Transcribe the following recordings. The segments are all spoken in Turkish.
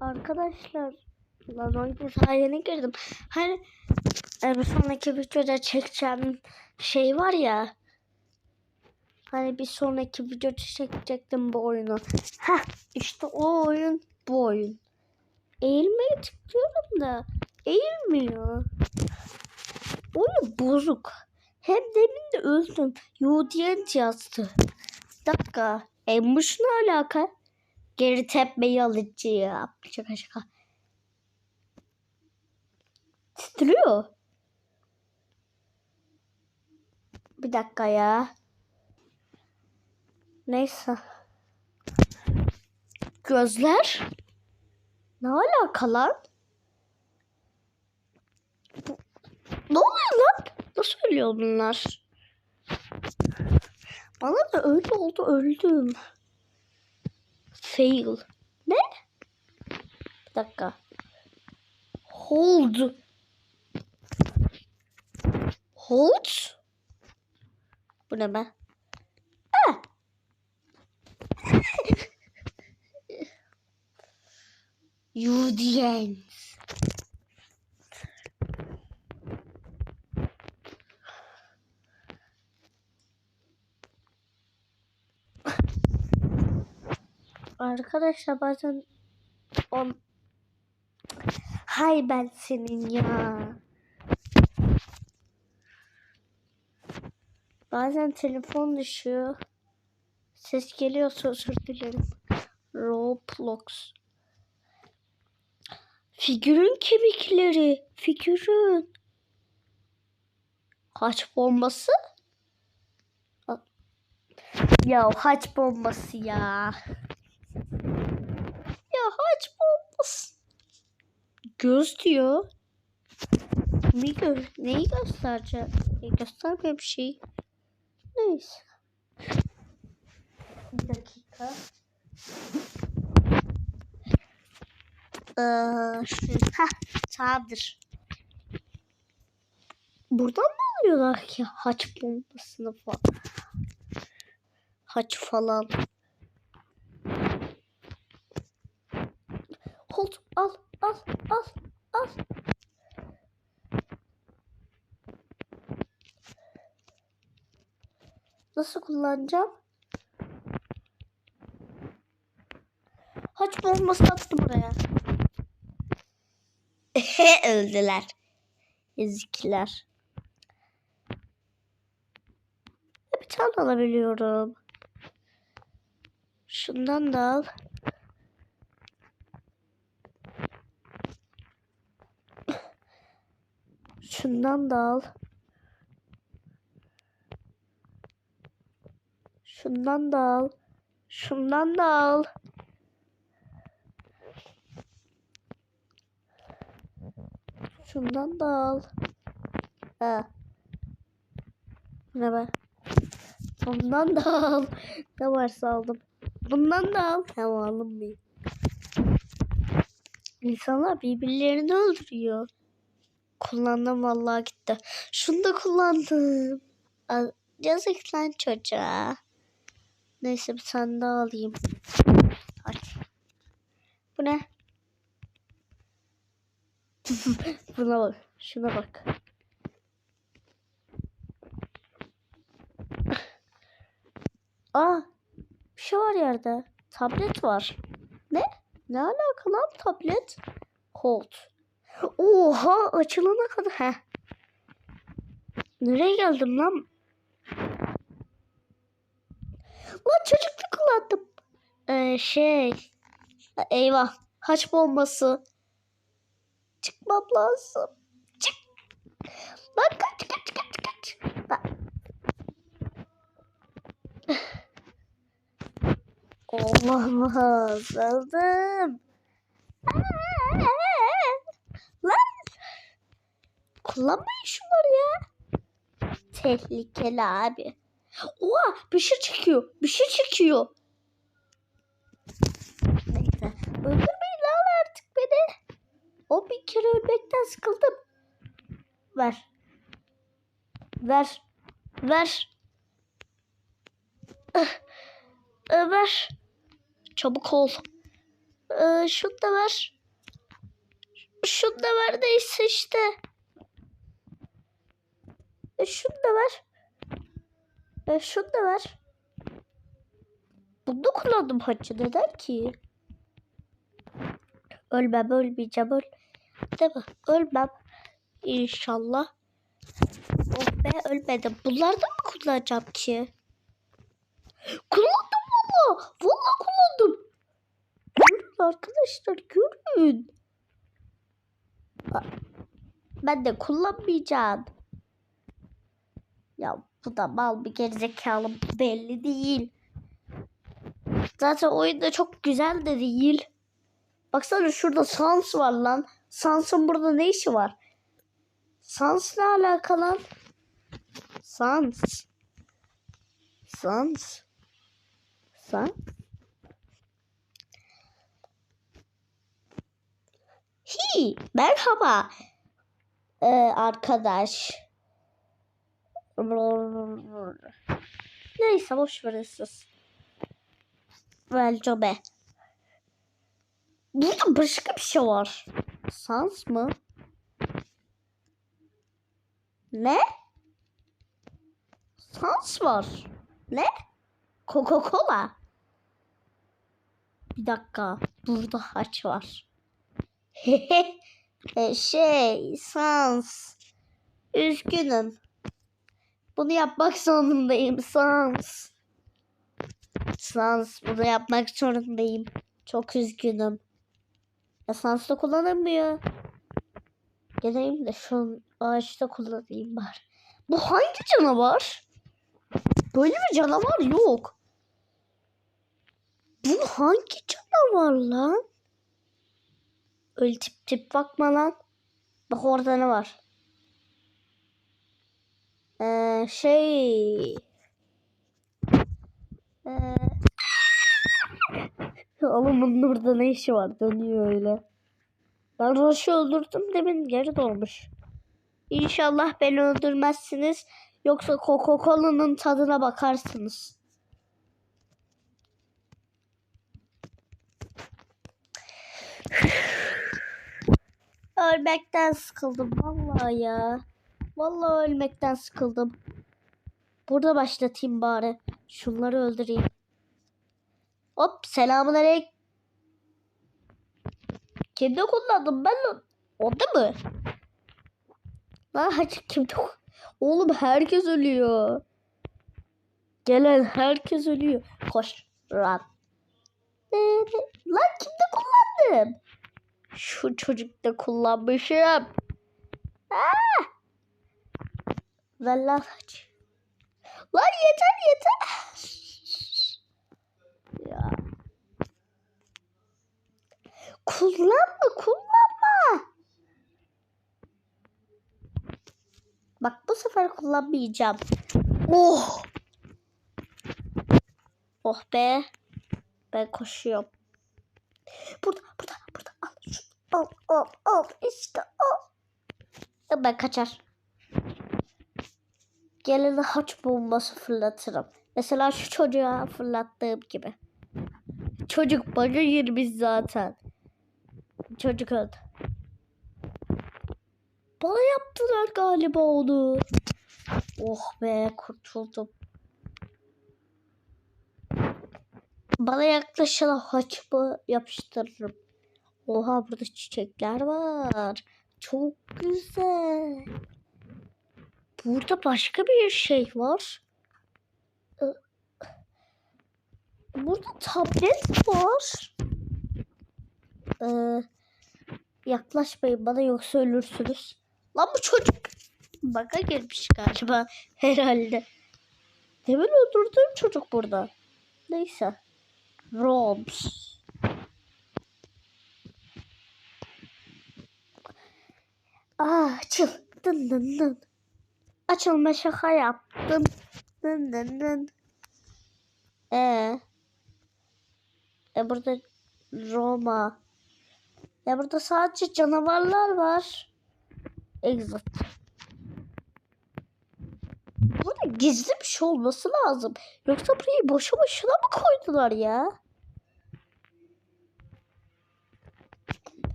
Arkadaşlar lan oyuna daha yeni girdim. Hani e, bir sonraki videoda çekeceğim şey var ya. Hani bir sonraki videoda çekecektim bu oyunu. Heh işte o oyun bu oyun. Eğilmeye tıklıyorum da eğilmiyor. Oyun bozuk. Hem demin de öldüm. Yudient yazdı. Bir dakika. Emmuş ne alaka? Geri tepmeyi alıcı ya. Şaka şaka. Titriyor. Bir dakika ya. Neyse. Gözler? Ne alaka lan? Ne oluyor lan? Nasıl ölüyor bunlar? Bana da öyle oldu öldüm. Fail. Ne? Bir dakika. Hold. Hold? Bu ne be? Ah! Audience. Arkadaşlar bazen on Hay ben senin ya. Bazen telefon düşüyor. Ses geliyorsa özür dilerim. Roblox. Figürün kemikleri. Figürün. Haç bombası? Ya haç bombası ya. Ya haç bombası. Göz diyor. Neyi, gö neyi göstereceğim? E, göstermiyor bir şey. Neyse. Bir dakika. Ee, şu, heh, tamamdır. Buradan mı alıyorlar ki haç bombasını falan? Haç falan. Hold al al al al. Nasıl kullanacağım? Haç bombası attım oraya. Öldüler. Ezikler. Bir tane alabiliyorum. Şundan da al. Şundan da al. Şundan da al. Şundan da al. Şundan da al. Ha. Ne be? Bundan da al. Ne varsa aldım. Bundan da al. Hem alınmayayım. İnsanlar birbirlerini öldürüyor. Kullandım vallahi gitti. Şunu da kullandım. Yazık lan çocuğa. Neyse bir tane daha alayım. Bu ne? Buna bak. Şuna bak. Aa, bir şey var yerde. Tablet var. Ne? Ne alaka lan tablet? Hold. Oha açılana kadar. Heh. Nereye geldim lan? Lan çocuklu kullandım. Ee, şey. Eyvah. Haç bombası. Çıkmam lazım. Çık. Lan kaç kaç kaç kaç. Lan. Olamaz. Aldım. Lan. Kullanmayın şunları ya. Tehlikeli abi. Oha bir şey çekiyor. Bir şey çekiyor. Neyse. Öldürmeyin lan artık beni. O bir kere ölmekten sıkıldım. Ver. Ver. Ver. Ah, ah, Ver. Çabuk ol. Ee, şunu da ver. Şunu da ver neyse işte. E, şunu da ver. E, şunu da. Bunu kullandım hacı neden ki? Ölmem ölmeyeceğim öl. Değil mi? Ölmem. İnşallah. Oh be ölmedim. Bunları da mı kullanacağım ki? Kullandım valla. Valla kullandım. Görün arkadaşlar görün. Ben de kullanmayacağım. Ya bu da mal bir gerizekalı belli değil. Zaten oyunda çok güzel de değil. Baksana şurada Sans var lan. Sans'ın burada ne işi var? Sans ne alaka lan? Sans. Sans. Sans. Hi, merhaba. Ee, arkadaş. Neyse boş verin siz. Bence be. Burada başka bir şey var. Sans mı? Ne? Sans var. Ne? Coca-Cola. Bir dakika. Burada haç var. e, şey, sans. Üzgünüm. Bunu yapmak zorundayım. Sans. Sans. Bunu yapmak zorundayım. Çok üzgünüm. Esans da kullanılmıyor. Geleyim de şu ağaçta kullanayım bari. Bu hangi canavar? Böyle bir canavar yok. Bu hangi canavar lan? Öyle tip tip bakma lan. Bak orada ne var? Ee, şey... Ee... Oğlum bunun burada ne işi var? Dönüyor öyle. Ben Roş'u öldürdüm demin geri doğmuş. İnşallah beni öldürmezsiniz. Yoksa Coca-Cola'nın tadına bakarsınız. Ölmekten sıkıldım vallahi ya. Vallahi ölmekten sıkıldım. Burada başlatayım bari. Şunları öldüreyim. Hop selamun aleyküm. Kimde kullandım ben lan? Onda mı? Lan hacı kimde Oğlum herkes ölüyor. Gelen herkes ölüyor. Koş. Run. Lan kimde kullandım? Şu çocukta kullanmışım. Aa! Lan hacı. Lan yeter yeter. Ya. Kullanma kullanma. Bak bu sefer kullanmayacağım. Oh. Oh be. Ben koşuyorum. Burada burada burada al şunu. Al al al işte al. Ben kaçar. Gelene haç bombası fırlatırım. Mesela şu çocuğa fırlattığım gibi. Çocuk bana girmiş zaten. Çocuk öldü. Bana yaptılar galiba onu. Oh be kurtuldum. Bana yaklaşana haçımı yapıştırırım. Oha burada çiçekler var. Çok güzel. Burada başka bir şey var. Ee, Burada tablet var. Ee, yaklaşmayın bana yoksa ölürsünüz. Lan bu çocuk baka girmiş galiba herhalde. Demin öldürdüğüm çocuk burada. Neyse. Robs. Ah açıl. Dın dın dın. Açılma şaka yaptım. Dın dın dın. Ee, e burada Roma. Ya burada sadece canavarlar var. Exit. Burada gizli bir şey olması lazım. Yoksa burayı boşu boşuna mı koydular ya?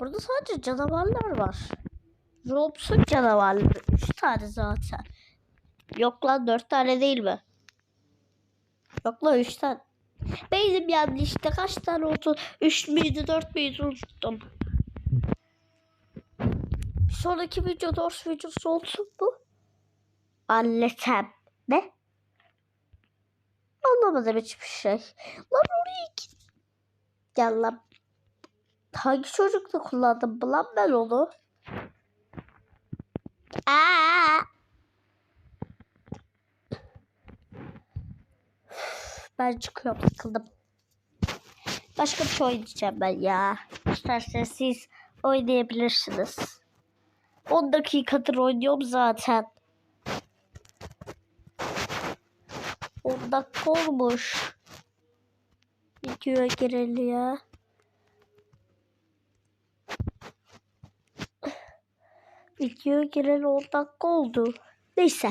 Burada sadece canavarlar var. Roblox'un canavarları. Üç tane zaten. Yok lan dört tane değil mi? Yok lan üç tane. Benim yanlış işte kaç tane oldu? Üç müydü dört müydü unuttum. Sonraki video dört videosu olsun mu? Anlatam. Ne? Anlamadım hiçbir şey. Lan oraya git. Gel lan. Hangi çocukla kullandım lan ben onu? Aa! Ben çıkıyorum sıkıldım. Başka bir şey oynayacağım ben ya. İsterseniz siz oynayabilirsiniz. 10 dakikadır oynuyorum zaten. 10 dakika olmuş. Videoya gireli ya. Videoya gireli 10 dakika oldu. Neyse.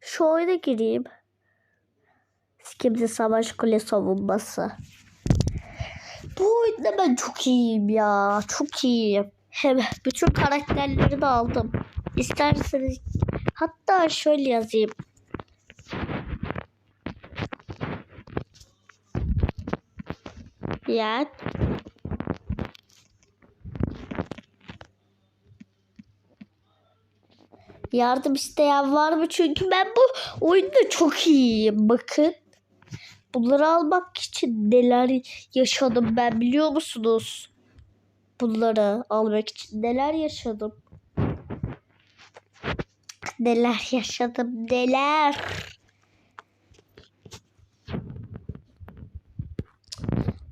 Şu oyuna gireyim. Skimdi Savaş Kule Savunması. Bu oyunda ben çok iyiyim ya. Çok iyiyim. Hem bütün karakterleri de aldım. İsterseniz hatta şöyle yazayım. Yani Yardım isteyen var mı? Çünkü ben bu oyunda çok iyiyim. Bakın. Bunları almak için neler yaşadım ben biliyor musunuz? Bunları almak için neler yaşadım. Neler yaşadım neler.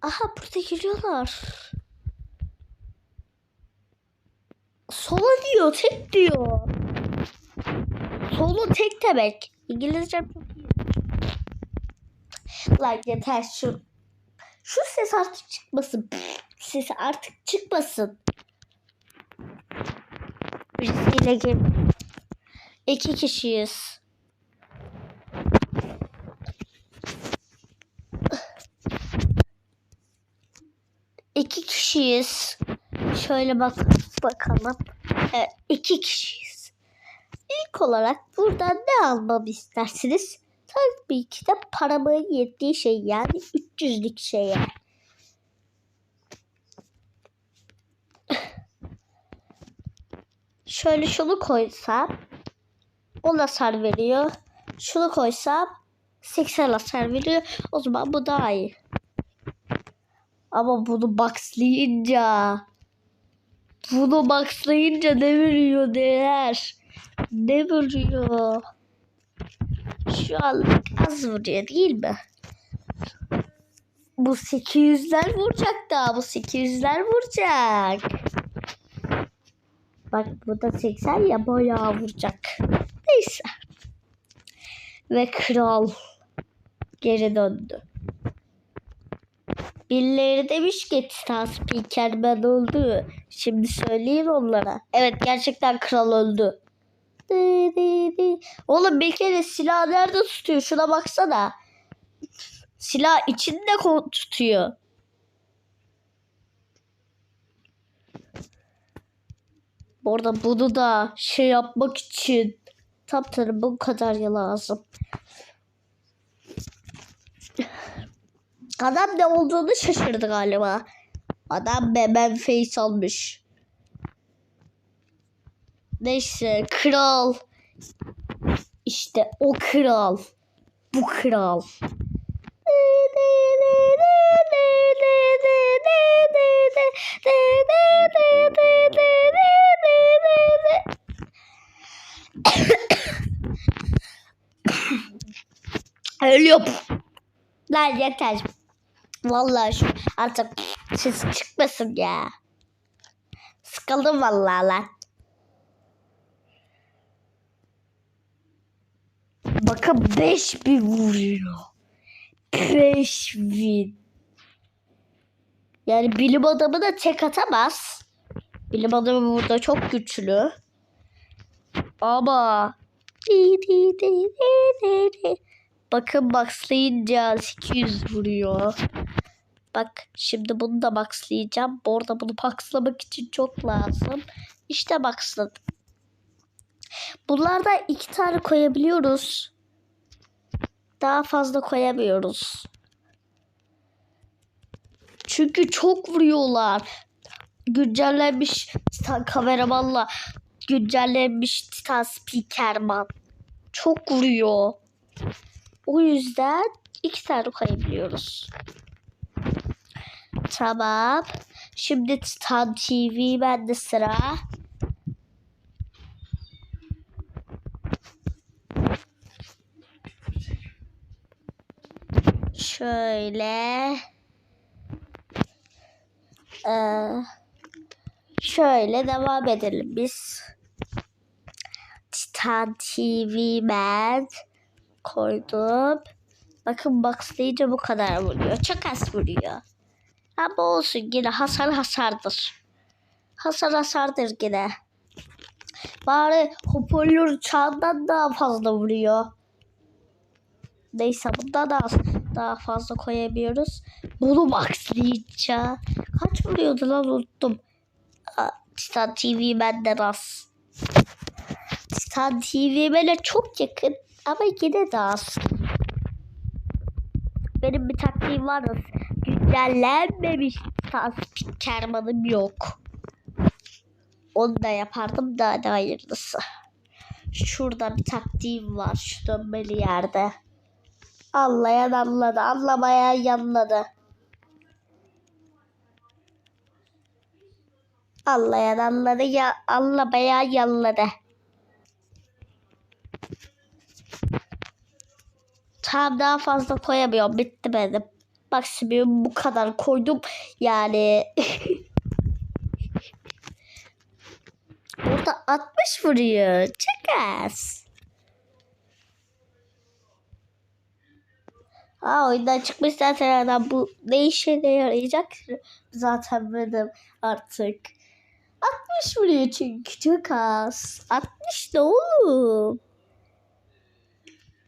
Aha burada giriyorlar. Sola diyor, tek diyor. Solo tek demek. İngilizce çok iyi. Lan yeter şu. Şu ses artık çıkmasın. Ses artık çıkmasın. Birisiyle gir. İki kişiyiz. İki kişiyiz. Şöyle bak bakalım. Evet, iki kişiyiz. Olarak buradan ne almamı istersiniz? Tabii ki de paramın yettiği şey yani 300'lük şeye. Şöyle şunu koysam 10 hasar veriyor. Şunu koysam 80 hasar veriyor. O zaman bu daha iyi. Ama bunu boxlayınca bunu boxlayınca ne veriyor değer? Ne vuruyor? Şu an az vuruyor değil mi? Bu 800'ler vuracak daha. Bu 800'ler vuracak. Bak bu da 80 ya bayağı vuracak. Neyse. Ve kral geri döndü. Birileri demiş ki Titan Speakerman öldü. Şimdi söyleyin onlara. Evet gerçekten kral öldü. Oğlum bir kere silah nerede tutuyor? Şuna baksana. Silah içinde tutuyor. Orada bunu da şey yapmak için tam tanı bu kadar ya lazım. Adam ne olduğunu şaşırdı galiba. Adam beben face almış. Neyse kral. İşte o kral. Bu kral. Ölüyor. Lan yeter. Vallahi şu artık ses çıkmasın ya. Sıkıldım vallahi lan. Bakın 5000 vuruyor. 5000. Yani bilim adamı da tek atamaz. Bilim adamı burada çok güçlü. Ama Bakın maxlayınca 800 vuruyor. Bak şimdi bunu da maxlayacağım. Bu arada bunu maxlamak için çok lazım. İşte maxladım. Bunlardan iki tane koyabiliyoruz. Daha fazla koyamıyoruz. Çünkü çok vuruyorlar. Güncellenmiş Titan kameramanla güncellenmiş Titan Speakerman. Çok vuruyor. O yüzden iki tane koyabiliyoruz. Tamam. Şimdi Titan TV bende sıra. Şöyle. Ee, şöyle devam edelim biz. Titan TV ben koydum. Bakın boxlayınca bu kadar vuruyor. Çok az vuruyor. Ama olsun yine hasar hasardır. Hasar hasardır yine. Bari hoparlör çağından daha fazla vuruyor. Neyse bundan daha, daha fazla koyamıyoruz. Bunu maxlayınca kaç vuruyordu lan unuttum. Titan TV benden az. Titan TV böyle çok yakın ama yine de az. Benim bir taktiğim var da güncellenmemiş Titan Spikerman'ım yok. Onu da yapardım da hayırlısı. Şurada bir taktiğim var şu dönmeli yerde. Anlayan anladı, anlamayan yanladı. Anlayan anladı, ya anlamayan yanladı. Tam daha fazla koyamıyorum. Bitti benim. Maksimum bu kadar koydum. Yani Burada 60 vuruyor. Çok az. Ha oyundan çıkmış zaten adam bu ne işe ne yarayacak zaten benim artık. 60 vuruyor çünkü çok az. 60 ne oğlum?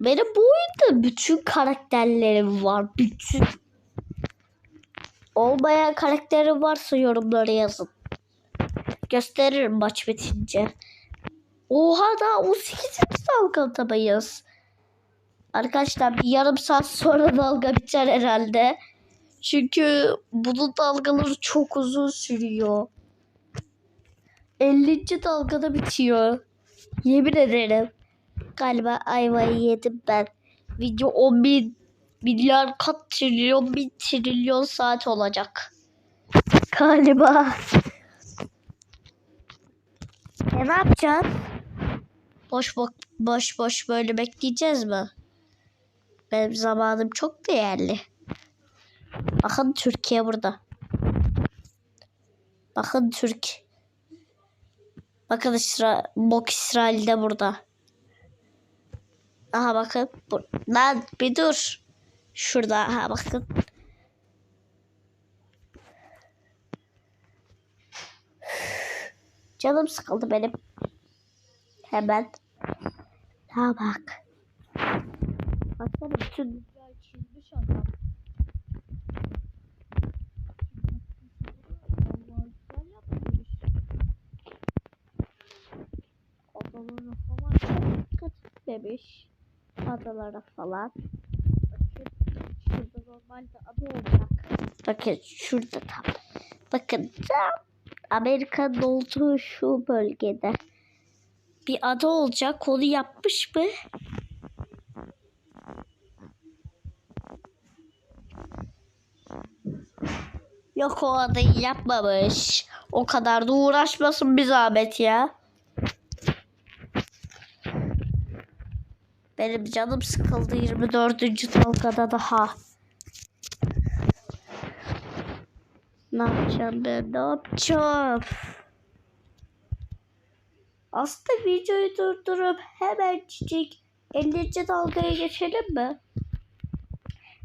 Benim bu oyunda bütün karakterlerim var. Bütün. Olmayan karakterim varsa yorumlara yazın. Gösteririm maç bitince. Oha da 18. dalgadayız. Arkadaşlar bir yarım saat sonra dalga biter herhalde. Çünkü bunun dalgaları çok uzun sürüyor. 50. dalgada bitiyor. Yemin ederim. Galiba ayvayı yedim ben. Video 10 bin milyar kat trilyon bin trilyon saat olacak. Galiba. E ne yapacağız? Boş boş boş boş böyle bekleyeceğiz mi? Benim zamanım çok değerli. Bakın Türkiye burada. Bakın Türk. Bakın İsra Bok İsrail de burada. Aha bakın. Bu, lan bir dur. Şurada aha bakın. Canım sıkıldı benim. Hemen. Ha bak. Baksana bütün. Adalara falan dikkat etmemiş. Adalara falan. Şurada normalde ada olacak. Bakın şurada tam. Bakın tam Amerika'nın olduğu şu bölgede bir ada olacak. Onu yapmış mı? Yok o adayı yapmamış. O kadar da uğraşmasın bir zahmet ya. Benim canım sıkıldı 24. dalgada daha. Ne yapacağım ben? Ne yapacağım? Aslında videoyu durdurup hemen çiçek 50. dalgaya geçelim mi?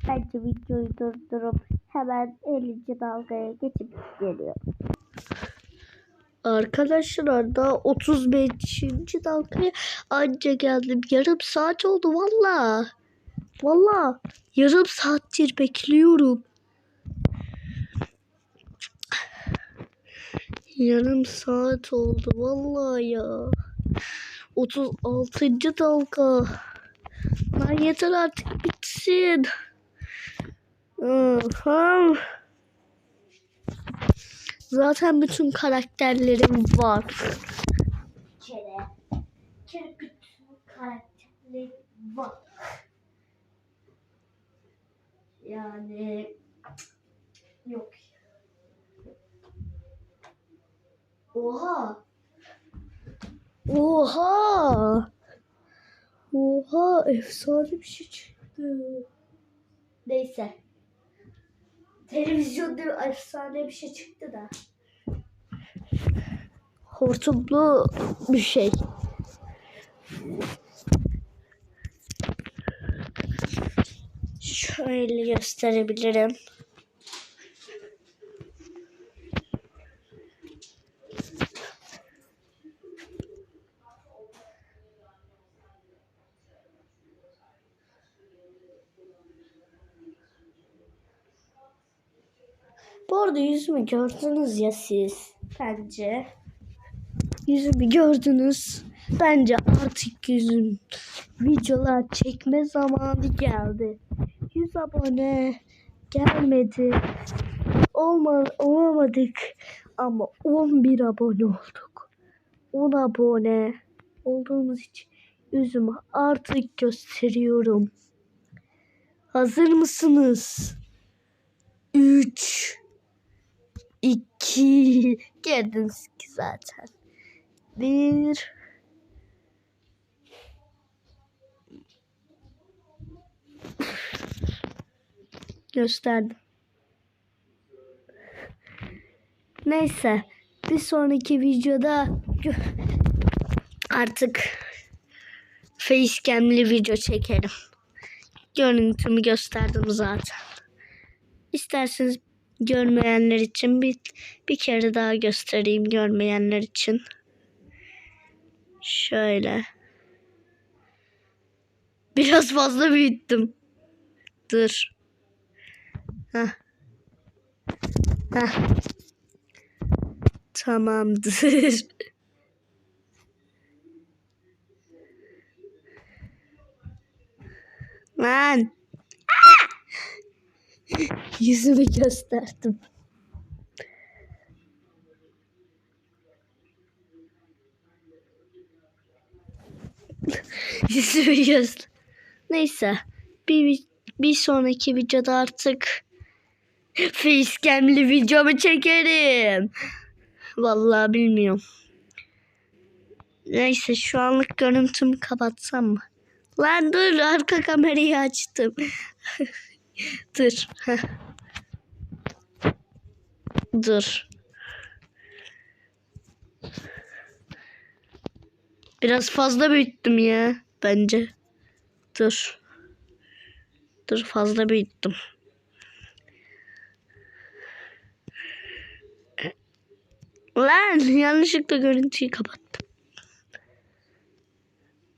Bence videoyu durdurup hemen 50. dalgaya geçip geliyor. Arkadaşlar da 35. dalgaya anca geldim. Yarım saat oldu valla. Valla yarım saattir bekliyorum. Yarım saat oldu vallahi ya. 36. dalga. Lan yeter artık bitsin. Zaten bütün karakterlerim var. Kere. Kere bütün karakterlerim var. Yani yok. Oha. Oha. Oha efsane bir şey çıktı. Neyse. Televizyonda efsane bir şey çıktı da. Hortumlu bir şey. Şöyle gösterebilirim. Arada yüzümü gördünüz ya siz. Bence. Yüzümü gördünüz. Bence artık yüzüm videolar çekme zamanı geldi. 100 abone gelmedi. Olma, olamadık ama 11 abone olduk. 10 abone olduğumuz için yüzümü artık gösteriyorum. Hazır mısınız? 3 2 Gördünüz ki zaten. 1 gösterdim. Neyse bir sonraki videoda artık facecam'li video çekerim. Görüntümü gösterdim zaten. İsterseniz görmeyenler için bir, bir kere daha göstereyim görmeyenler için. Şöyle. Biraz fazla büyüttüm. Dur. Heh. Heh. Tamamdır. Lan. Yüzümü gösterdim. Yüzümü göster. Neyse. Bir, bir sonraki videoda artık facecam'li videomu çekerim. Vallahi bilmiyorum. Neyse şu anlık görüntümü kapatsam mı? Lan dur arka kamerayı açtım. dur. heh. dur. Biraz fazla büyüttüm ya bence. Dur. Dur fazla büyüttüm. Lan yanlışlıkla görüntüyü kapattım.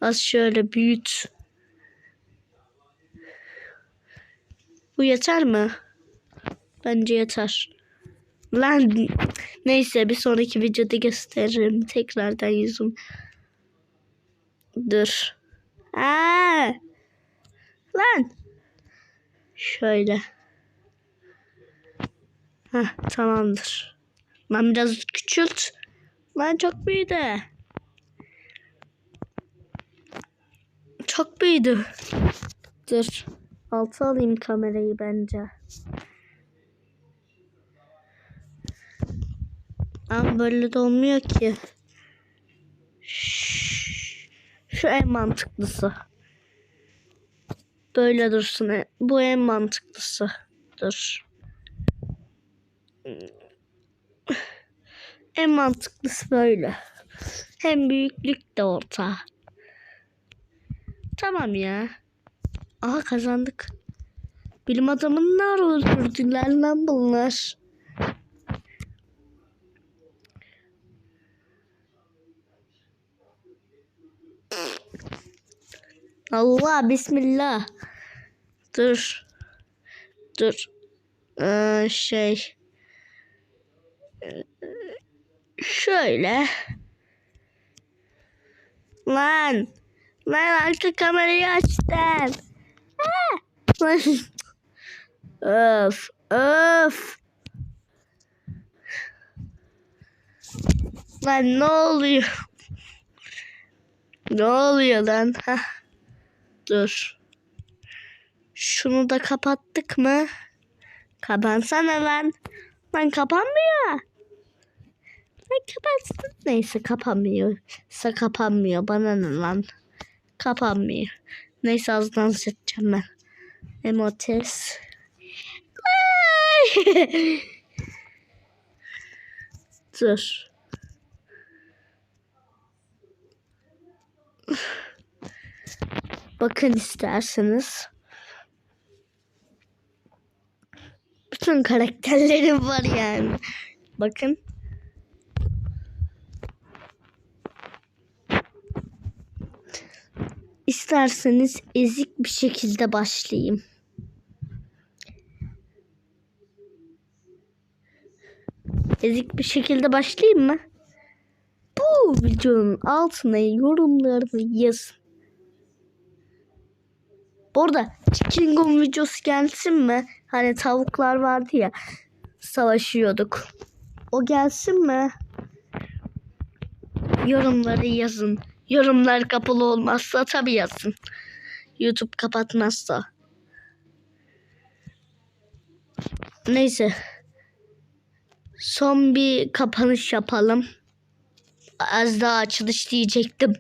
Az şöyle büyüt. Bu yeter mi? Bence yeter. Lan neyse bir sonraki videoda gösteririm tekrardan yüzüm. Dur. Aa! Lan. Şöyle. Heh, tamamdır. Lan biraz küçült. Lan çok büyüdü. Çok büyüdü. Dur. Altı alayım kamerayı bence. Ama böyle de olmuyor ki. Şu en mantıklısı. Böyle dursun. Bu en mantıklısı. Dur. En mantıklısı böyle. Hem büyüklük de orta. Tamam ya. Aha kazandık. Bilim ara öldürdüler lan bunlar. Allah bismillah. Dur. Dur. Ee, şey. Şöyle. Lan. Lan arka kamerayı açtın. Öf. Öf. Lan ne oluyor? Ne oluyor lan? Heh. Dur. Şunu da kapattık mı? Kapansana lan. Lan kapanmıyor. Lan kapansın. Neyse kapanmıyorsa kapanmıyor. Bana ne lan? Kapanmıyor. Neyse azdan seçeceğim ben. Emotes. Dur. Bakın isterseniz. Bütün karakterlerim var yani. Bakın. İsterseniz ezik bir şekilde başlayayım. Ezik bir şekilde başlayayım mı? Bu videonun altına yorumlarını yazın. Bu arada Chicken Gun videosu gelsin mi? Hani tavuklar vardı ya savaşıyorduk. O gelsin mi? Yorumları yazın. Yorumlar kapalı olmazsa tabii yazın. YouTube kapatmazsa. Neyse. Son bir kapanış yapalım. Az daha açılış diyecektim.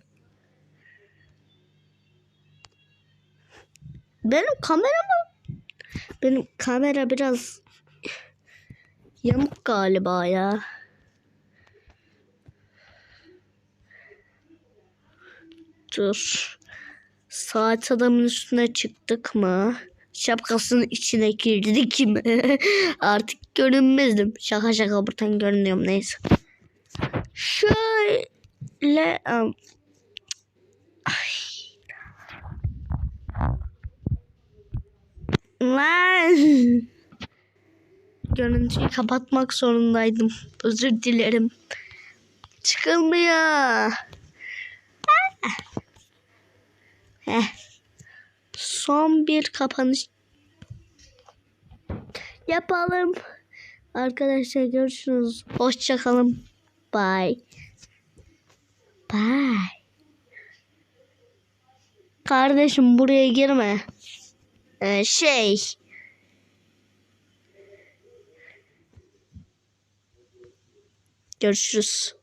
Benim kamera mı? Benim kamera biraz yamuk galiba ya. Dur. Saat adamın üstüne çıktık mı? Şapkasının içine girdik mi? Artık görünmezdim. Şaka şaka buradan görünüyorum neyse. Şöyle um. Lan. Görüntüyü kapatmak zorundaydım. Özür dilerim. Çıkılmıyor. Heh. Son bir kapanış yapalım. Arkadaşlar görüşürüz. Hoşçakalın. Bye. Bye. Kardeşim buraya girme. Ee, şey. Görüşürüz.